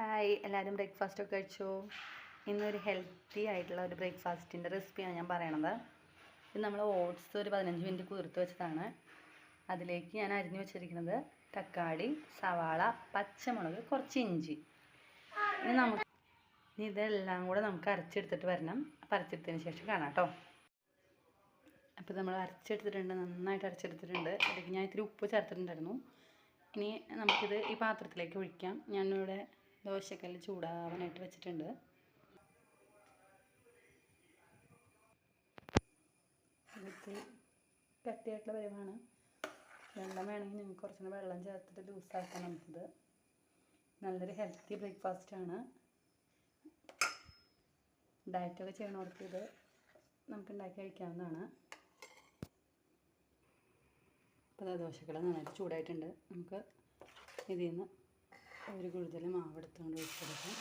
Hi എല്ലാവരും breakfast ഒക്കെ കഴിച്ചോ? ഇന്നൊരു ഹെൽത്തി ആയിട്ടുള്ള ഒരു ബ്രേക്ക്ഫാസ്റ്റിന്റെ റെസിപ്പിയാണ് ഞാൻ പറയണത്. ഇത് നമ്മൾ ഓട്സ് ഒരു പതിനഞ്ച് മിനിറ്റ് കുതിർത്ത് വെച്ചതാണ്. അതിലേക്ക് ഞാൻ അരിഞ്ഞു വെച്ചിരിക്കുന്നത് തക്കാളി സവാള പച്ചമുളക് കുറച്ച് ഇഞ്ചി. ഇനി നമുക്ക് ഇനി ഇതെല്ലാം കൂടെ നമുക്ക് അരച്ചെടുത്തിട്ട് വരണം. അപ്പം അരച്ചെടുത്തതിന് ശേഷം കാണാം കേട്ടോ. അപ്പോൾ നമ്മൾ അരച്ചെടുത്തിട്ടുണ്ട് നന്നായിട്ട് അരച്ചെടുത്തിട്ടുണ്ട്. അതിലേക്ക് ഞാൻ ഇത്തിരി ഉപ്പ് ചേർത്തിട്ടുണ്ടായിരുന്നു. ഇനി നമുക്കിത് ഈ പാത്രത്തിലേക്ക് ഒഴിക്കാം. ഞാനിവിടെ ദോശക്കല്ല് ചൂടാവാനായിട്ട് വെച്ചിട്ടുണ്ട്. കട്ടിയായിട്ടുള്ള പരിവാണ്. വെള്ളം വേണമെങ്കിൽ നിങ്ങൾക്ക് കുറച്ചുകൂടെ വെള്ളം ചേർത്തിട്ട് ലൂസാക്കാം നമുക്കിത് നല്ലൊരു ഹെൽത്തി ബ്രേക്ക്ഫാസ്റ്റാണ് ഡയറ്റൊക്കെ ചെയ്യണവർക്ക് ഇത് നമുക്ക് ഉണ്ടാക്കി കഴിക്കാവുന്നതാണ്. അപ്പോൾ ദോശക്കട നന്നായിട്ട് ചൂടായിട്ടുണ്ട്. നമുക്ക് ഇതിൽ നിന്ന് ഒരു കൂടുതൽ മാവ് എടുത്തുകൊണ്ട് ഒഴിച്ചെടുക്കാം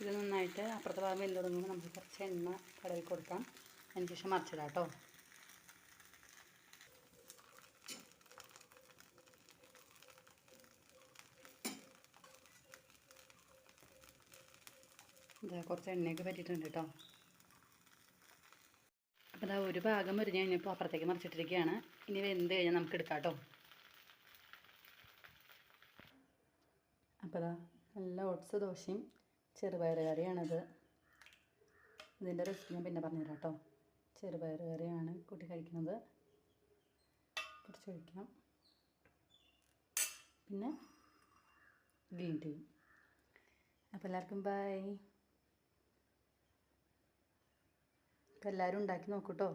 ഇത് നന്നായിട്ട് അപ്പുറത്തെ ഭാഗം വെന്ത് തുടങ്ങുമ്പോൾ നമുക്ക് കുറച്ച് എണ്ണ കടയിൽ കൊടുക്കാം. അതിന് ശേഷം മറിച്ചിടാം കേട്ടോ. ഇതാ കുറച്ച് എണ്ണയൊക്കെ പറ്റിയിട്ടുണ്ട് കേട്ടോ. അപ്പോൾ ഇതാ ഒരു ഭാഗം മുരിഞ്ഞ് കഴിഞ്ഞപ്പോൾ അപ്പുറത്തേക്ക് മറിച്ചിട്ടിരിക്കുകയാണ്. ഇനി വെന്ത് കഴിഞ്ഞാൽ നമുക്ക് എടുക്കാം കേട്ടോ. അപ്പോൾ ഇതാ നല്ല ഓട്സ് ദോശയും ചെറുപയർ കറിയാണിത്. ഇതിന്റെ റെസിപ്പി ഞാൻ പിന്നെ പറഞ്ഞുതരാം കേട്ടോ. ചെറുപയർ കറിയാണ് കൂട്ടി കഴിക്കുന്നത്. കുറച്ച് ഒഴിക്കാം. പിന്നെ ഗ്രീൻ ടീ. അപ്പോൾ എല്ലാവർക്കും ബൈ അപ്പോൾ എല്ലാവരും ഉണ്ടാക്കി നോക്കൂ കേട്ടോ